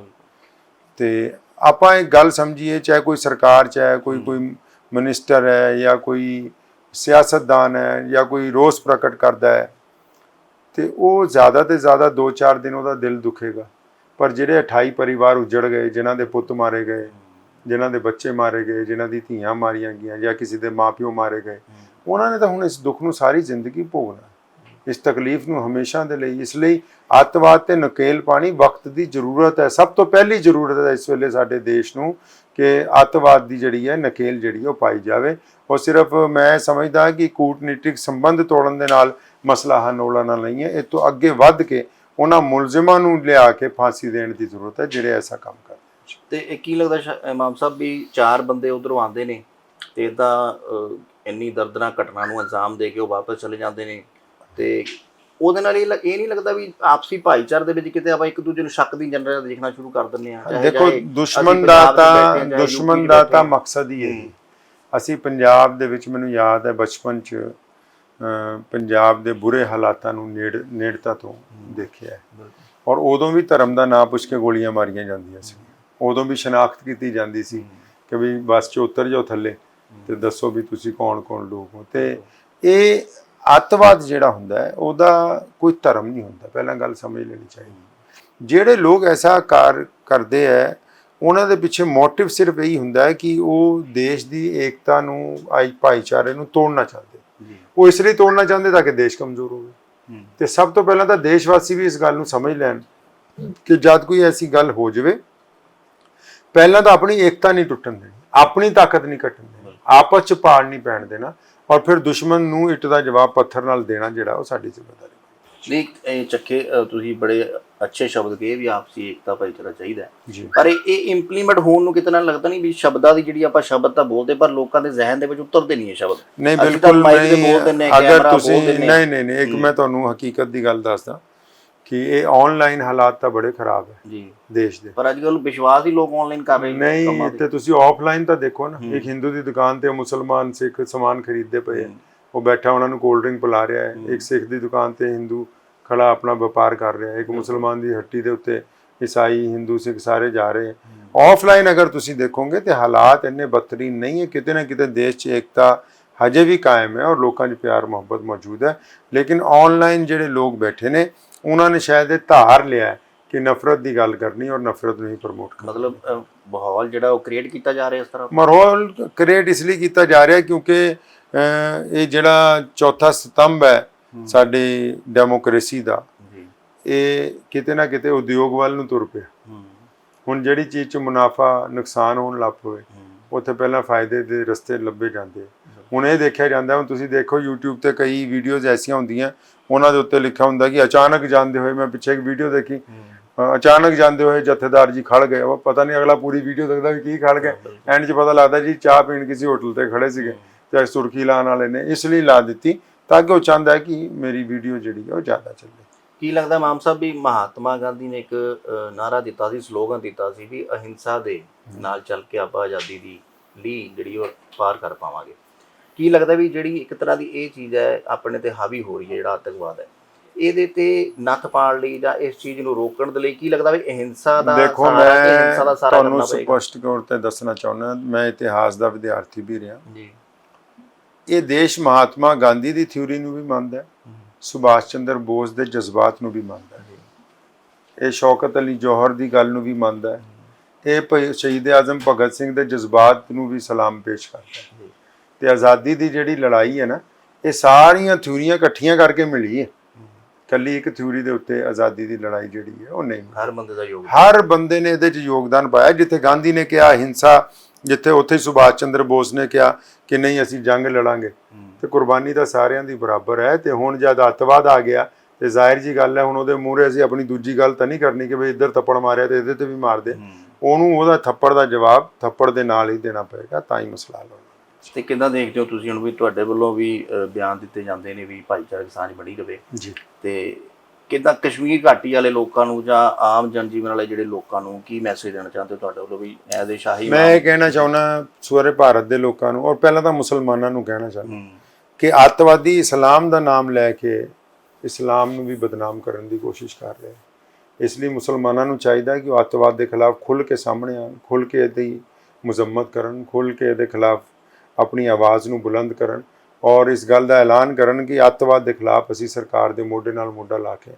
ਤੇ ਆਪਾਂ ਇੱਕ ਗੱਲ ਸਮਝੀਏ ਚਾਹੇ ਕੋਈ ਸਰਕਾਰ ਚਾਹੇ ਕੋਈ ਕੋਈ ਮਿਨਿਸਟਰ ਹੈ ਜਾਂ ਕੋਈ ਸਿਆਸਤਦਾਨ ਹੈ ਜਾਂ ਕੋਈ ਰੋਸ ਪ੍ਰਗਟ ਕਰਦਾ ਹੈ, ਤੇ ਉਹ ਜ਼ਿਆਦਾ ਤੇ ਜ਼ਿਆਦਾ 2-4 ਦਿਨ ਉਹਦਾ ਦਿਲ ਦੁਖੇਗਾ। ਪਰ ਜਿਹੜੇ 28 ਪਰਿਵਾਰ ਉਜੜ ਗਏ, ਜਿਨ੍ਹਾਂ ਦੇ ਪੁੱਤ ਮਾਰੇ ਗਏ, ਜਿਨ੍ਹਾਂ ਦੇ ਬੱਚੇ ਮਾਰੇ ਗਏ, ਜਿਨ੍ਹਾਂ ਦੀ ਧੀਆਂ ਮਾਰੀਆਂ ਗਈਆਂ ਜਾਂ ਕਿਸੇ ਦੇ ਮਾਪਿਓ ਮਾਰੇ ਗਏ, ਉਹਨਾਂ ਨੇ ਤਾਂ ਹੁਣ ਇਸ ਦੁੱਖ ਨੂੰ ਸਾਰੀ ਜ਼ਿੰਦਗੀ ਭੋਗਣਾ ਇਸ ਤਕਲੀਫ ਨੂੰ ਹਮੇਸ਼ਾ ਦੇ ਲਈ, ਇਸ ਲਈ ਅੱਤਵਾਦ ਤੇ ਨਕੇਲ ਪਾਣੀ ਵਕਤ ਦੀ ਜ਼ਰੂਰਤ ਹੈ। ਸਭ ਤੋਂ ਪਹਿਲੀ ਜ਼ਰੂਰਤ ਹੈ ਇਸ ਵੇਲੇ ਸਾਡੇ ਦੇਸ਼ ਨੂੰ ਕਿ ਅੱਤਵਾਦ ਦੀ ਜਿਹੜੀ ਹੈ, ਨਕੇਲ ਜਿਹੜੀ ਉਹ ਪਾਈ ਜਾਵੇ। ਉਹ ਸਿਰਫ ਮੈਂ ਸਮਝਦਾ ਕਿ ਕੂਟਨੀਤਿਕ ਸੰਬੰਧ ਤੋੜਨ ਦੇ ਨਾਲ ਮਸਲਾ ਹੱਲ ਹੋਣਾ ਨਹੀਂ ਹੈ। ਇਹ ਤੋਂ ਅੱਗੇ ਵੱਧ ਕੇ ਉਹਨਾਂ ਮੁਲਜ਼ਮਾਂ ਨੂੰ ਲਿਆ ਕੇ ਫਾਂਸੀ ਦੇਣ ਦੀ ਜ਼ਰੂਰਤ ਹੈ, ਜਿਹੜੇ ਐਸਾ ਕੰਮ ਕਰਦੇ ਤੇ ਇਹ ਕੀ ਲੱਗਦਾ ਸ਼ਾ- ਇਮਾਮ ਸਾਹਿਬ ਵੀ ਚਾਰ ਬੰਦੇ ਉਧਰੋਂ ਆਉਂਦੇ ਨੇ ਤੇ ਇਦਾਂ ਇੰਨੀ ਦਰਦਨਾਕ ਘਟਨਾ ਨੂੰ ਅੰਜਾਮ ਦੇ ਕੇ ਉਹ ਵਾਪਸ ਚਲੇ ਜਾਂਦੇ ਨੇ ਤੇ ਉਹਦੇ ਨਾਲ ਇਹ ਇਹ ਨਹੀਂ ਲੱਗਦਾ ਵੀ ਆਪਸੀ ਭਾਈਚਾਰੇ ਦੇ ਵਿੱਚ ਕਿਤੇ ਆਪਾਂ ਇੱਕ ਦੂਜੇ ਨੂੰ ਸ਼ੱਕ ਦੀ ਜਨਰਲ ਦੇਖਣਾ ਸ਼ੁਰੂ ਕਰ ਦਿੰਦੇ ਆ ਦੇਖੋ ਦੁਸ਼ਮਣ ਦਾ ਤਾਂ ਦੁਸ਼ਮਣ ਦਾ ਤਾਂ। ਮਕਸਦ ਹੀ ਹੈ। ਅਸੀਂ ਪੰਜਾਬ ਦੇ ਵਿੱਚ ਮੈਨੂੰ ਯਾਦ ਹੈ ਬਚਪਨ 'ਚ ਪੰਜਾਬ ਦੇ ਬੁਰੇ ਹਾਲਾਤਾਂ ਨੂੰ ਨੇੜ ਨੇੜਤਾ ਤੋਂ ਦੇਖਿਆ ਹੈ। ਔਰ ਉਦੋਂ ਵੀ ਧਰਮ ਦਾ ਨਾਂ ਪੁੱਛ ਕੇ ਗੋਲੀਆਂ ਮਾਰੀਆਂ ਜਾਂਦੀਆਂ ਸੀ। ਉਦੋਂ ਵੀ ਸ਼ਨਾਖਤ ਕੀਤੀ ਜਾਂਦੀ ਸੀ ਕਿ ਵੀ ਬੱਸ 'ਚ ਉਤਰ ਜਾਓ ਥੱਲੇ ਤੇ ਦੱਸੋ ਵੀ ਤੁਸੀਂ ਕੌਣ ਕੌਣ ਲੋਕ ਹੋ। ਤੇ ਇਹ ਅੱਤਵਾਦ ਜਿਹੜਾ ਹੁੰਦਾ ਹੈ ਉਹਦਾ ਕੋਈ ਧਰਮ ਨਹੀਂ ਹੁੰਦਾ। ਪਹਿਲਾਂ ਗੱਲ ਸਮਝ ਲੈਣੀ ਚਾਹੀਦੀ ਜਿਹੜੇ ਲੋਕ ਐਸਾ ਕਾਰ ਕਰਦੇ ਹੈ ਉਹਨਾਂ ਦੇ ਪਿੱਛੇ ਮੋਟਿਵ ਸਿਰਫ ਇਹੀ ਹੁੰਦਾ ਹੈ ਕਿ ਉਹ ਦੇਸ਼ ਦੀ ਏਕਤਾ ਨੂੰ ਆਈ ਭਾਈਚਾਰੇ ਨੂੰ ਤੋੜਨਾ ਚਾਹੁੰਦੇ। ਉਹ ਇਸ ਲਈ ਤੋੜਨਾ ਚਾਹੁੰਦੇ ਤਾਂ ਕਿ ਦੇਸ਼ ਕਮਜ਼ੋਰ ਹੋਵੇ। ਤੇ ਸਭ ਤੋਂ ਪਹਿਲਾਂ ਤਾਂ ਦੇਸ਼ ਵਾਸੀ ਵੀ ਇਸ ਗੱਲ ਨੂੰ ਸਮਝ ਲੈਣ ਕਿ ਜਦ ਕੋਈ ਐਸੀ ਗੱਲ ਹੋ ਜਾਵੇ ਪਹਿਲਾਂ ਤਾਂ ਆਪਣੀ ਏਕਤਾ ਨਹੀਂ ਟੁੱਟਣ ਦੇਣੀ ਆਪਣੀ ਤਾਕਤ ਨਹੀਂ ਘਟਣ ਆਪਸ ਚ ਪਾੜ ਨਹੀਂ ਪੈਣ ਦੇਣਾ ਔਰ ਫਿਰ ਦੁਸ਼ਮਣ ਨੂੰ ਇੱਟ ਦਾ ਜਵਾਬ ਪੱਥਰ ਨਾਲ ਦੇਣਾ ਜਿਹੜਾ ਉਹ ਸਾਡੀ ਜ਼ਿੰਮੇਵਾਰੀ ਨਹੀਂ ਇਹ ਚੱਕੇ ਤੁਸੀਂ ਬੜੇ ਅੱਛੇ ਸ਼ਬਦ ਕਹੇ ਵੀ ਆਪਸੀ ਏਕਤਾ ਭਾਈਚਾਰਾ ਚਾਹੀਦਾ ਪਰ ਇਹ ਇੰਪਲੀਮੈਂਟ ਹੋਣ ਨੂੰ ਕਿਤੇ ਨਾ ਲੱਗਦਾ ਨਹੀਂ ਵੀ ਸ਼ਬਦਾਂ ਦੀ ਜਿਹੜੀ ਆਪਾਂ ਸ਼ਬਦ ਤਾਂ ਬੋਲਦੇ ਪਰ ਲੋਕਾਂ ਦੇ ਜ਼ਿਹਨ ਦੇ ਵਿੱਚ ਉਤਰਦੇ ਨਹੀਂ ਇਹ ਸ਼ਬਦ। ਨਹੀਂ ਬਿਲਕੁਲ ਅਗਰ ਤੁਸੀਂ। ਨਹੀਂ ਨਹੀਂ ਨਹੀਂ ਇੱਕ ਮੈਂ ਤੁਹਾਨੂੰ ਹਕੀਕਤ ਦੀ ਗੱਲ ਦੱਸਦਾ। ਕਿ ਇਹ ਆਨਲਾਈਨ ਹਾਲਾਤ ਤਾਂ ਬੜੇ ਖਰਾਬ ਹੈ ਜੀ। ਦੇਸ਼ ਦੇ। ਪਰ ਅੱਜ ਕੱਲ ਵਿਸ਼ਵਾਸ ਹੀ ਲੋਕ ਆਨਲਾਈਨ ਕਰ ਰਹੇ ਨੇ ਨਹੀਂ। ਤੇ। ਤੁਸੀਂ ਆਫਲਾਈਨ ਤਾਂ ਦੇਖੋ ਨਾ ਇੱਕ ਹਿੰਦੂ ਦੀ ਦੁਕਾਨ ਤੇ ਮੁਸਲਮਾਨ ਸਿੱਖ ਸਮਾਨ ਖਰੀਦਦੇ ਪਏ ਆ। ਉਹ ਬੈਠਾ ਉਹਨਾਂ ਨੂੰ ਕੋਲਡ ਡਰਿੰਕ ਪਿਲਾ ਰਿਹਾ ਹੈ। ਇੱਕ ਸਿੱਖ ਦੀ ਦੁਕਾਨ ਤੇ ਹਿੰਦੂ ਖੜਾ ਆਪਣਾ ਵਪਾਰ ਕਰ ਰਿਹਾ ਹੈ। ਇੱਕ ਮੁਸਲਮਾਨ ਦੀ ਹੱਟੀ ਦੇ ਉੱਤੇ ਈਸਾਈ ਹਿੰਦੂ ਸਿੱਖ ਸਾਰੇ ਜਾ ਰਹੇ ਹੈ। ਆਫਲਾਈਨ ਅਗਰ ਤੁਸੀਂ ਦੇਖੋਗੇ ਤੇ ਹਾਲਾਤ ਇੰਨੇ ਬਦਤਰੀਨ ਨਹੀਂ ਹੈ। ਕਿਤੇ ਨਾ ਕਿਤੇ ਦੇਸ਼ 'ਚ ਏਕਤਾ ਹਜੇ ਵੀ ਕਾਇਮ ਹੈ ਔਰ ਲੋਕਾਂ 'ਚ ਪਿਆਰ ਮੁਹੱਬਤ ਮੌਜੂਦ ਹੈ। ਲੇਕਿਨ ਆਨਲਾਈਨ ਜਿਹੜੇ ਲੋਕ ਬੈਠੇ ਨੇ ਉਹਨਾਂ ਨੇ ਸ਼ਾਇਦ ਇਹ ਧਾਰ ਲਿਆ ਕਿ ਨਫ਼ਰਤ ਦੀ ਗੱਲ ਕਰਨੀ ਔਰ ਨਫ਼ਰਤ ਨੂੰ ਹੀ ਪ੍ਰਮੋਟ ਕਰਨਾ। ਮਤਲਬ ਮਾਹੌਲ ਜਿਹੜਾ ਉਹ ਕ੍ਰੀਏਟ ਕੀਤਾ ਜਾ ਰਿਹਾ ਇਸ ਤਰ੍ਹਾਂ? ਮਾਹੌਲ ਕ੍ਰੀਏਟ ਇਸ ਲਈ ਕੀਤਾ ਜਾ ਰਿਹਾ ਕਿਉਂਕਿ ਅਹ, ਇਹ ਜਿਹੜਾ ਚੌਥਾ ਸਤੰਭ ਹੈ ਸਾਡੀ ਡੈਮੋਕ੍ਰੇਸੀ ਦਾ ਜੀ। ਇਹ ਕਿਤੇ ਨਾ ਕਿਤੇ ਉਦਯੋਗ ਵੱਲ ਨੂੰ ਤੁਰ ਪਿਆ। ਹੂੰ। ਹੁਣ ਜਿਹੜੀ ਚੀਜ਼ 'ਚ ਮੁਨਾਫਾ ਨੁਕਸਾਨ ਹੋਣ ਲੱਗ ਪਵੇ ਹੂੰ। ਉੱਥੇ ਪਹਿਲਾਂ ਫਾਇਦੇ ਦੇ ਰਸਤੇ ਲੱਭੇ ਜਾਂਦੇ ਆ। ਹੁਣ ਇਹ ਦੇਖਿਆ ਜਾਂਦਾ ਹੁਣ ਤੁਸੀਂ ਦੇਖੋ YouTube ਤੇ ਕਈ ਵੀਡੀਓਜ਼ ਐਸੀਆਂ ਹੁੰਦੀਆਂ ਉਹਨਾਂ ਦੇ ਉੱਤੇ ਲਿਖਿਆ ਹੁੰਦਾ ਕਿ ਅਚਾਨਕ ਜਾਂਦੇ ਹੋਏ ਮੈਂ ਪਿੱਛੇ ਇੱਕ ਵੀਡੀਓ ਦੇਖੀ। ਅਚਾਨਕ ਜਾਂਦੇ ਹੋਏ ਜਥੇਦਾਰ ਜੀ ਖੜ ਗਏ। ਉਹ ਪਤਾ ਨਹੀਂ ਅਗਲਾ ਪੂਰੀ ਵੀਡੀਓ ਦੇਖਦਾ ਵੀ ਕੀ ਖੜ ਗਏ। ਐਂਡ 'ਚ ਪਤਾ ਲੱਗਦਾ ਜੀ ਚਾਹ ਪੀਣ ਕਿਸੇ ਹੋਟਲ ਤੇ ਖੜੇ ਸੀਗੇ ਤੇ ਸੁਰਖੀ ਲਾਉਣ ਵਾਲੇ ਨੇ। ਇਸ ਲਈ ਲਾ ਦਿੱਤੀ ਤਾਂ ਕਿ ਉਹ ਚਾਹੁੰਦਾ ਹੈ ਕਿ ਮੇਰੀ ਵੀਡੀਓ ਜਿਹੜੀ ਹੈ ਉਹ ਜ਼ਿਆਦਾ ਚੱਲੇ। ਕੀ ਲੱਗਦਾ ਮਾਮ ਸਾਹਿਬ ਵੀ ਮਹਾਤਮਾ ਗਾਂਧੀ ਨੇ ਇੱਕ ਅ, ਨਾਰਾ ਦਿੱਤਾ ਸੀ ਸਲੋਗਨ ਦਿੱਤਾ ਸੀ ਵੀ ਅਹਿੰਸਾ ਦੇ ਨਾਲ ਚੱਲ ਕੇ ਆਪਾਂ ਆਜ਼ਾਦੀ ਦੀ ਲਈ ਜਿਹੜੀ ਉਹ ਪਾਰ ਕਰ ਪਾਵਾਂਗੇ। ਕੀ ਲੱਗਦਾ ਵੀ ਜਿਹੜੀ ਇੱਕ ਤਰ੍ਹਾਂ ਦੀ ਇਹ ਚੀਜ਼ ਹੈ ਆਪਣੇ ਤੇ ਹਾਵੀ ਹੋ ਰਹੀ ਹੈ ਜਿਹੜਾ ਆਤੰਕਵਾਦ ਹੈ। ਇਹਦੇ ਤੇ ਨੱਥ ਪਾਉਣ ਲਈ ਜਾਂ ਇਸ ਚੀਜ਼ ਨੂੰ ਰੋਕਣ ਦੇ ਲਈ ਕੀ ਲੱਗਦਾ ਵੀ ਅਹਿੰਸਾ ਦਾ ਦੇਖੋ ਮੈਂ ਤੁਹਾਨੂੰ ਸਪਸ਼ਟ ਤੌਰ ਤੇ ਦੱਸਣਾ ਚਾਹੁੰਦਾ ਮੈਂ ਇਤਿਹਾਸ ਦਾ ਵਿਦਿਆਰਥੀ ਵੀ ਰਿਹਾ। ਜੀ। ਇਹ ਦੇਸ਼ ਮਹਾਤਮਾ ਗਾਂਧੀ ਦੀ ਥਿਊਰੀ ਨੂੰ ਵੀ ਮੰਨਦਾ ਹੈ ਸੁਭਾਸ਼ ਚੰਦਰ ਬੋਸ ਦੇ ਜਜ਼ਬਾਤ ਨੂੰ ਵੀ ਮੰਨਦਾ ਹੈ। ਇਹ ਸ਼ੌਕਤ ਅਲੀ ਜੌਹਰ ਦੀ ਗੱਲ ਨੂੰ ਵੀ ਮੰਨਦਾ ਹੈ। ਇਹ ਸ਼ਹੀਦ ਆਜ਼ਮ ਭਗਤ ਸਿੰਘ ਦੇ ਜਜ਼ਬਾਤ ਨੂੰ ਵੀ ਸਲਾਮ ਪੇਸ਼ ਕਰਦਾ ਹੈ। ਤੇ ਆਜ਼ਾਦੀ ਦੀ ਜਿਹੜੀ ਲੜਾਈ ਹੈ ਨਾ ਇਹ ਸਾਰੀਆਂ ਥਿਊਰੀਆਂ ਇਕੱਠੀਆਂ ਕਰਕੇ ਮਿਲੀ ਹੈ। ਕੱਲੀ ਇੱਕ ਥਿਊਰੀ ਦੇ ਉੱਤੇ ਆਜ਼ਾਦੀ ਦੀ ਲੜਾਈ ਜਿਹੜੀ ਹੈ ਉਹ ਨਹੀਂ। ਹਰ ਬੰਦੇ ਦਾ ਯੋਗ ਹਰ ਬੰਦੇ ਨੇ ਇਹਦੇ 'ਚ ਯੋਗਦਾਨ ਪਾਇਆ ਜਿੱਥੇ ਗਾਂਧੀ ਨੇ ਕਿਹਾ ਹਿੰਸਾ ਜਿੱਥੇ ਉੱਥੇ ਸੁਭਾਸ਼ ਚੰਦਰ ਬੋਸ ਨੇ ਕਿਹਾ ਕਿ ਨਹੀਂ ਅਸੀਂ ਜੰਗ ਲੜਾਂਗੇ। ਤੇ ਕੁਰਬਾਨੀ ਤਾਂ ਸਾਰਿਆਂ ਦੀ ਬਰਾਬਰ ਹੈ ਤੇ ਹੁਣ ਜਦ ਅੱਤਵਾਦ ਆ ਗਿਆ ਤੇ ਜ਼ਾਹਿਰ ਜੀ ਗੱਲ ਹੈ ਹੁਣ ਉਹਦੇ ਮੂਹਰੇ ਅਸੀਂ ਆਪਣੀ ਦੂਜੀ ਗੱਲ ਤਾਂ ਨਹੀਂ ਕਰਨੀ ਕਿ ਵੀ ਇੱਧਰ ਥੱਪੜ ਮਾਰਿਆ ਤੇ ਇਹਦੇ ਤੇ ਵੀ ਮਾਰ ਦੇ। ਉਹਨੂੰ ਉਹਦਾ ਥੱਪੜ ਦਾ ਜਵਾਬ ਥੱਪੜ ਦੇ ਨਾਲ ਹੀ ਦੇਣਾ ਪਏਗਾ ਤਾਂ ਹੀ ਮਸਲਾ ਹੱਲ ਹੋਣਾ। ਤੇ ਕਿੱਦਾਂ ਦੇਖਦੇ ਹੋ ਤੁਸੀਂ ਹੁਣ ਵੀ ਤੁਹਾਡੇ ਵੱਲੋਂ ਵੀ ਬਿਆਨ ਦਿੱਤੇ ਜਾਂਦੇ ਨੇ ਵੀ ਭਾਈਚਾਰਕ ਸਾਂਝ ਬਣੀ ਰਵੇ? ਜੀ। ਤੇ ਕਿੱਦਾਂ ਕਸ਼ਮੀਰ ਘਾਟੀ ਵਾਲੇ ਲੋਕਾਂ ਨੂੰ ਜਾਂ ਆਮ ਜਨਜੀਵਨ ਵਾਲੇ ਜਿਹੜੇ ਲੋਕਾਂ ਨੂੰ ਕੀ ਮੈਸੇਜ ਦੇਣਾ ਚਾਹੁੰਦੇ ਹੋ ਤੁਹਾਡੇ ਵੱਲੋਂ ਵੀ? ਐਜ਼ ਏ ਸ਼ਾਹੀ ਮੈਂ ਇਹ ਕਹਿਣਾ ਚਾਹੁੰਦਾ ਸੂਰੇ ਭਾਰਤ ਦੇ ਲੋਕਾਂ ਨੂੰ ਔਰ ਪਹਿਲਾਂ ਤਾਂ ਮੁਸਲਮਾਨਾਂ ਨੂੰ ਕਹਿਣਾ ਚਾਹੁੰਦਾ। ਕਿ ਅੱਤਵਾਦੀ ਇਸਲਾਮ ਦਾ ਨਾਮ ਲੈ ਕੇ ਇਸਲਾਮ ਨੂੰ ਵੀ ਬਦਨਾਮ ਕਰਨ ਦੀ ਕੋਸ਼ਿਸ਼ ਕਰ ਰਹੇ ਇਸ ਲਈ ਮੁਸਲਮਾਨਾਂ ਨੂੰ ਚਾਹੀਦਾ ਕਿ ਉਹ ਅੱਤਵਾਦ ਦੇ ਖਿਲਾਫ ਖੁੱਲ੍ਹ ਕੇ ਸਾਹਮਣੇ ਆਉਣ ਖੁੱਲ੍ਹ ਕੇ ਇਹਦੀ ਮੁਜ਼ੰਮਤ ਕਰਨ ਖੁੱਲ੍ਹ ਕੇ ਇਹਦੇ ਖਿਲਾਫ ਆਪਣੀ ਆਵਾਜ਼ ਨੂੰ ਬੁਲੰਦ ਕਰਨ ਔਰ ਇਸ ਗੱਲ ਦਾ ਐਲਾਨ ਕਰਨ ਕਿ ਅੱਤਵਾਦ ਦੇ ਖਿਲਾਫ ਅਸੀਂ ਸਰਕਾਰ ਦੇ ਮੋਢੇ ਨਾਲ ਮੋਢਾ ਲਾ ਕੇ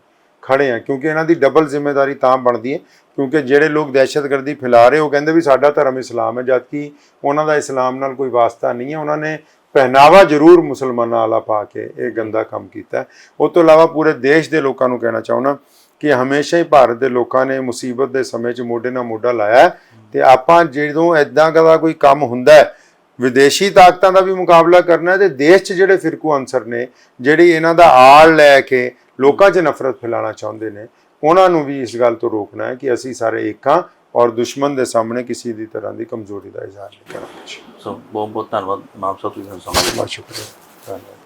ਖੜੇ ਹਾਂ, ਕਿਉਂਕਿ ਇਹਨਾਂ ਦੀ ਡਬਲ ਜ਼ਿੰਮੇਵਾਰੀ ਤਾਂ ਬਣਦੀ ਹੈ, ਕਿਉਂਕਿ ਜਿਹੜੇ ਲੋਕ ਦਹਿਸ਼ਤਗਰਦੀ ਫੈਲਾ ਰਹੇ, ਉਹ ਕਹਿੰਦੇ ਵੀ ਸਾਡਾ ਧਰਮ ਇਸਲਾਮ ਹੈ, ਜਦਕਿ ਉਹਨਾਂ ਦਾ ਇਸਲਾਮ ਨਾਲ ਕੋਈ ਵਾਸਤਾ ਨਹੀਂ ਹੈ। ਉਹਨਾਂ ਨੇ ਪਹਿਨਾਵਾ ਜ਼ਰੂਰ ਮੁਸਲਮਾਨਾਂ ਵਾਲਾ ਪਾ ਕੇ ਇਹ ਗੰਦਾ ਕੰਮ ਕੀਤਾ ਉਹ ਤੋਂ ਇਲਾਵਾ ਪੂਰੇ ਦੇਸ਼ ਦੇ ਲੋਕਾਂ ਨੂੰ ਕਹਿਣਾ ਚਾਹੁੰਦਾ ਕਿ ਹਮੇਸ਼ਾ ਹੀ ਭਾਰਤ ਦੇ ਲੋਕਾਂ ਨੇ ਮੁਸੀਬਤ ਦੇ ਸਮੇਂ 'ਚ ਮੋਢੇ ਨਾਲ ਮੋਢਾ ਲਾਇਆ ਹੈ ਤੇ ਆਪਾਂ ਜਦੋਂ ਐਦਾਂ ਦਾ ਕੋਈ ਕੰਮ ਹੁੰਦਾ ਹੈ ਵਿਦੇਸ਼ੀ ਤਾਕਤਾਂ ਦਾ ਵੀ ਮੁਕਾਬਲਾ ਕਰਨਾ ਹੈ ਤੇ ਦੇਸ਼ 'ਚ ਜਿਹੜੇ ਫਿਰਕੂ ਅਨਸਰ ਨੇ ਜਿਹੜੀ ਇਹਨਾਂ ਦਾ ਆੜ ਲੈ ਕੇ ਲੋਕਾਂ 'ਚ ਨਫ਼ਰਤ ਫੈਲਾਉਣਾ ਚਾਹੁੰਦੇ ਨੇ ਉਹਨਾਂ ਨੂੰ ਵੀ ਇਸ ਗੱਲ ਤੋਂ ਰੋਕਣਾ ਹੈ ਕਿ ਅਸੀਂ ਸਾਰੇ ਇੱਕ ਹਾਂ ਔਰ ਦੁਸ਼ਮਣ ਦੇ ਸਾਹਮਣੇ ਕਿਸੇ ਦੀ ਤਰ੍ਹਾਂ ਦੀ ਕਮਜ਼ੋਰੀ ਦਾ ਇਜ਼ਹਾਰ ਨਹੀਂ ਕਰਾਂਗੇ। ਸੋ ਬਹੁਤ ਬਹੁਤ ਧੰਨਵਾਦ ਮਾਮ ਸਾਹਿਬ ਤੁਸੀਂ ਸਾਨੂੰ ਬਹੁਤ ਸ਼ੁਕਰੀਆ। ਧੰਨਵਾਦ।